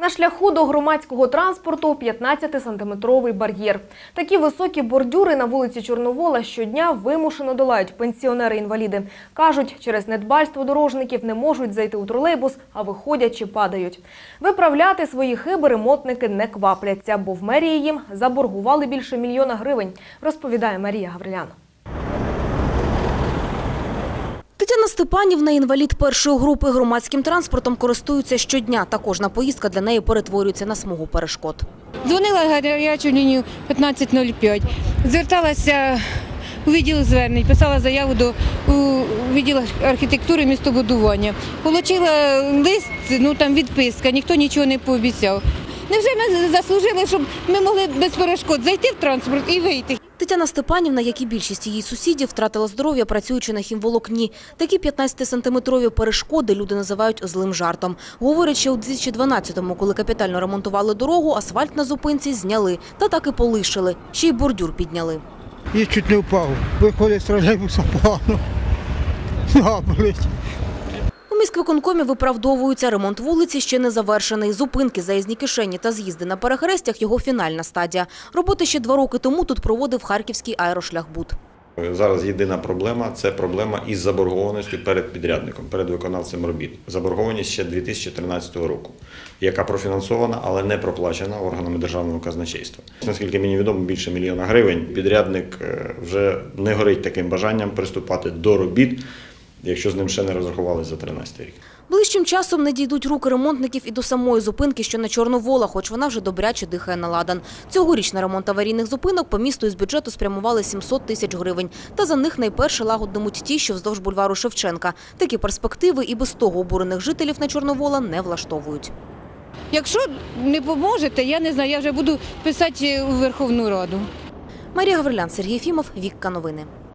На шляху до громадського транспорту 15-сантиметровий бар'єр. Такі високі бордюри на вулиці Чорновола щодня вимушено долають пенсіонери-інваліди. Кажуть, через недбальство дорожників не можуть зайти у тролейбус, а виходять чи падають. Виправляти свої хиби ремонтники не квапляться, бо в мерії їм заборгували більше мільйона гривень, розповідає Марія Гаврилян. Тетяна Степанівна, інвалід першої групи, громадським транспортом користується щодня. Та кожна поїздка для неї перетворюється на смугу перешкод. Дзвонила гарячу лінію 1505. Зверталася у відділ звернень, писала заяву до у відділ архітектури містобудування. Получила лист, ну там відписка, ніхто нічого не пообіцяв. Невже ми заслужили, щоб ми могли без перешкод зайти в транспорт і вийти? Тетяна Степанівна, як і більшість її сусідів, втратила здоров'я, працюючи на хімволокні. Такі 15-сантиметрові перешкоди люди називають злим жартом. Говорять, що у 2012-му, коли капітально ремонтували дорогу, асфальт на зупинці зняли та так і полишили. Ще й бордюр підняли. І чуть не впав. Виходить з тролейбуса погано. Міськвиконкомі виправдовуються, ремонт вулиці ще не завершений. Зупинки, заїзні кишені та з'їзди на перехрестях – його фінальна стадія. Роботи ще два роки тому тут проводив Харківський аерошляхбуд. Зараз єдина проблема це проблема із заборгованістю перед підрядником, перед виконавцем робіт. Заборгованість ще 2013 року, яка профінансована, але не проплачена органами державного казначейства. Наскільки мені відомо, більше мільйона гривень. Підрядник е, вже не горить таким бажанням приступати до робіт, якщо з ним ще не розрахували за 2013 рік. Ближчим часом не дійдуть руки ремонтників і до самої зупинки, що на Чорновола, хоч вона вже добряче дихає на ладан. Цьогоріч на ремонт аварійних зупинок по місту із бюджету спрямували 700 тисяч гривень. Та за них найперше лагодимуть ті, що вздовж бульвару Шевченка. Такі перспективи і без того обурених жителів на Чорновола не влаштовують. Якщо не поможете, я не знаю, я вже буду писати у Верховну Раду. Марія Гаврилян, Сергій Фімов, Вікка Новини.